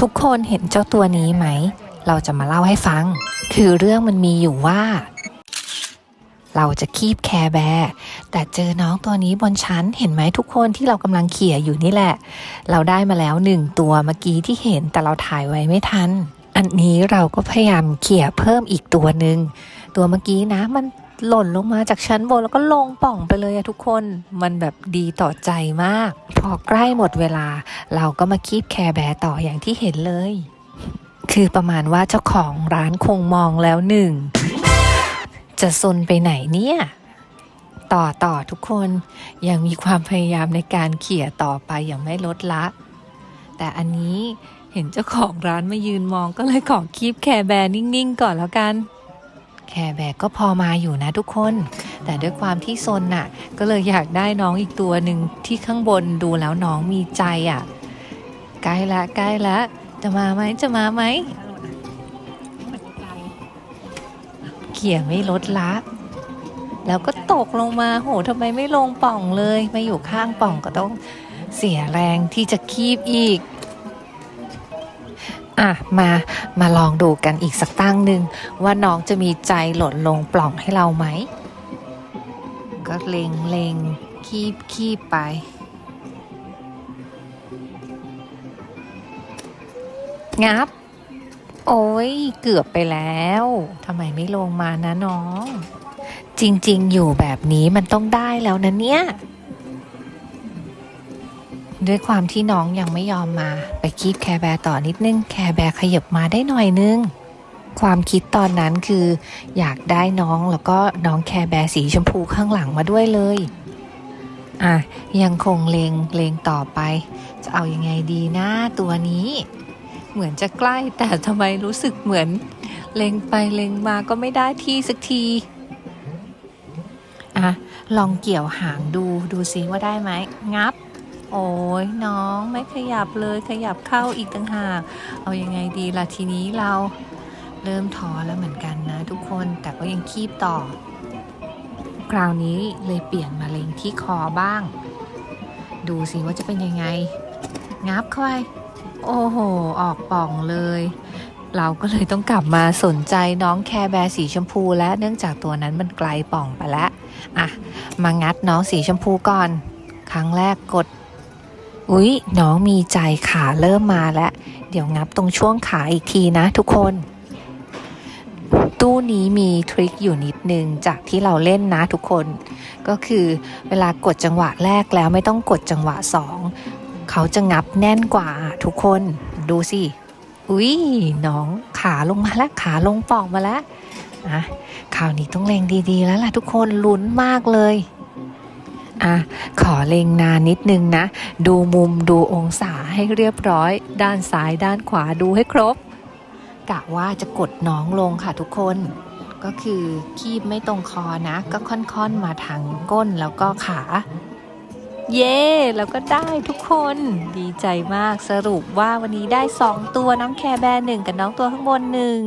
ทุกคนเห็นเจ้าตัวนี้ไหม เราจะมาเล่าให้ฟัง คือเรื่องมันมีอยู่ว่า เราจะคีบแคร์แบร์แต่เจอน้องตัวนี้บนชั้นเห็นไหมทุกคนที่เรากำลังเขี่ยอยู่นี่แหละ เราได้มาแล้วหนึ่งตัวเมื่อกี้ที่เห็นแต่เราถ่ายไว้ไม่ทัน อันนี้เราก็พยายามเขี่ยเพิ่มอีกตัวหนึ่งตัวเมื่อกี้นะมัน หล่นลงมาจากชั้นบนแล้วก็ลงป่องไปเลยอะทุกคนมันแบบดีต่อใจมาก พอใกล้หมดเวลา เราก็มาคีบแคร์แบร์ต่ออย่างที่เห็นเลย คือประมาณว่าเจ้าของร้านคงมองแล้วหนึ่ง จะซนไปไหนเนี่ยต่อต่อทุกคนยังมีความพยายามในการเขี่ยต่อไปอย่างไม่ลดละ แต่อันนี้เห็นเจ้าของร้านมายืนมองก็เลยขอคีบแคร์แบร์นิ่ง ๆ ก่อนแล้วกัน แคร์แบร์ก็พอมาอยู่นะทุกคน แต่ด้วยความที่ซนน่ะ ก็เลยอยากได้น้องอีกตัวหนึ่งที่ข้างบนดูแล้วน้องมีใจอะใกล้ละใกล้ละ จะมาไหมจะมาไหมเขี่ยไม่ลดละ แล้วก็ตกลงมาโหทำไมไม่ลงป่องเลย มาอยู่ข้างป่องก็ต้องเสียแรงที่จะคีบอีก อะมามาลองดูกันอีกสักตั้งหนึ่งว่าน้องจะมีใจหล่นลงปล่องให้เราไหม ก็เล็งเลงคีบคีบไป งับ โอ้ยเกือบไปแล้วทำไมไม่ลงมานะน้อง จริง ๆ อยู่แบบนี้มันต้องได้แล้วนะเนี่ย ด้วยความที่น้องยังไม่ยอมมา ไปคีบแคร์แบร์ต่อนิดนึง แคร์แบร์ขยับมาได้หน่อยนึง ความคิดตอนนั้นคือ อยากได้น้องแล้วก็น้องแคร์แบร์สีชมพูข้างหลังมาด้วยเลย อะ ยังคงเลงเลงต่อไป จะเอายังไงดีนะตัวนี้ เหมือนจะใกล้แต่ทำไมรู้สึกเหมือน เลงไปเลงมาก็ไม่ได้ที่สักทีอะลองเกี่ยวหางดูดูซิว่าได้ไหมงับ โอ้ยน้องไม่ขยับเลยขยับเข้าอีกต่างหาก เอายังไงดีล่ะทีนี้เราเริ่มท้อแล้วเหมือนกันนะทุกคนแต่ก็ยังคีบต่อ คราวนี้เลยเปลี่ยนมาเลงที่คอบ้าง ดูสิว่าจะเป็นยังไง งับเข้าไปโอ้โห ออกป่องเลย เราก็เลยต้องกลับมาสนใจน้องแคร์แบร์สีชมพูและเนื่องจากตัวนั้นมันไกลป่องไปแล้ว อะ มางัดน้องสีชมพูก่อน ครั้งแรกกด อุ๊ย น้องมีใจขาเริ่มมาแล้ว เดี๋ยวงับตรงช่วงขาอีกทีนะทุกคน ตู้นี้มีทริคอยู่นิดนึงจากที่เราเล่นนะทุกคน ก็คือเวลากดจังหวะแรกแล้วไม่ต้องกดจังหวะสองเขาจะงับแน่นกว่าทุกคนดูสิอุ้ยน้องขาลงมาแล้วขาลงป่องมาแล้วอะคราวนี้ต้องเล็งดีๆแล้วล่ะทุกคนลุ้นมากเลย อะขอเล็งนานนิดนึงนะ ดูมุมดูองศาให้เรียบร้อย ด้านซ้ายด้านขวาดูให้ครบ กะว่าจะกดน้องลงค่ะทุกคน ก็คือคีบไม่ตรงคอนะ ก็ค่อนๆมาทางก้นแล้วก็ขา เย้แล้วก็ได้ทุกคนดีใจมากสรุปว่าวันนี้ได้ 2 ตัวน้องแคร์แบร์หนึ่งกับน้องตัวข้างบนหนึ่ง